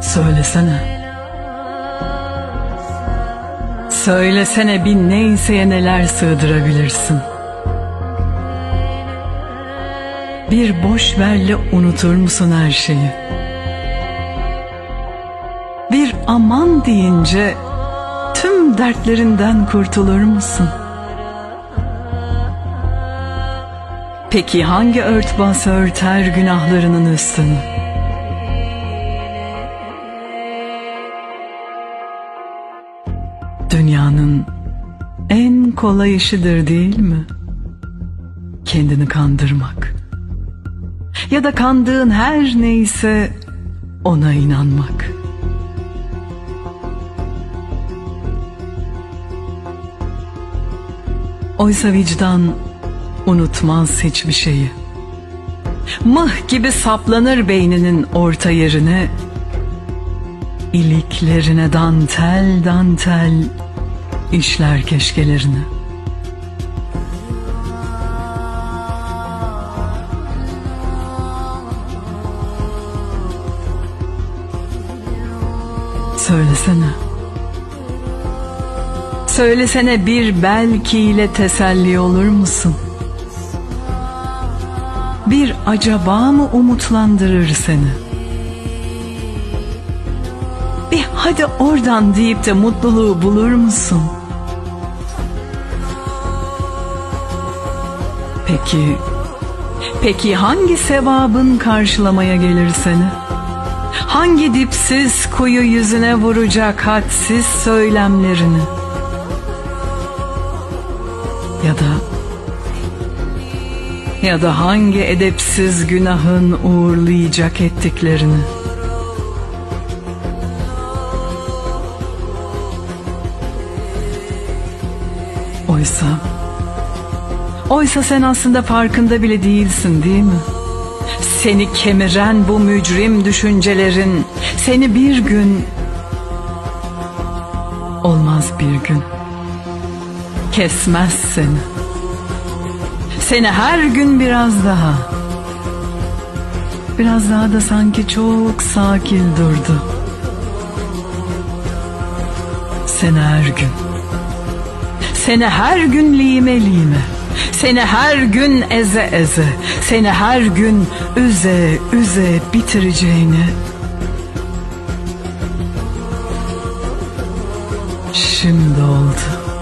Söylesene. Söylesene bir neyseye neler sığdırabilirsin. Bir boş verle unutur musun her şeyi? Bir aman deyince tüm dertlerinden kurtulur musun? Peki hangi örtbas örter günahlarının üstünü? Dünyanın en kolay işidir değil mi? Kendini kandırmak. Ya da kandığın her neyse ona inanmak. Oysa vicdan unutmaz hiçbir şeyi. Mıh gibi saplanır beyninin orta yerine, iliklerine dantel dantel işler keşkelerini. Söylesene. Söylesene bir belkiyle teselli olur musun? Bir acaba mı umutlandırır seni? Bir hadi oradan deyip de mutluluğu bulur musun? Peki, peki hangi sevabın karşılamaya gelir seni? Hangi dipsiz kuyu yüzüne vuracak hadsiz söylemlerini? Ya da ya da hangi edepsiz günahın uğurlayacak ettiklerini? Oysa Oysa sen aslında farkında bile değilsin değil mi? Seni kemiren bu mücrim düşüncelerin seni bir gün olmaz bir gün kesmez seni. Seni her gün biraz daha biraz daha da sanki çok sakin durdu. Seni her gün seni her gün lime lime seni her gün eze eze, seni her gün üze üze bitireceğini şimdi oldu.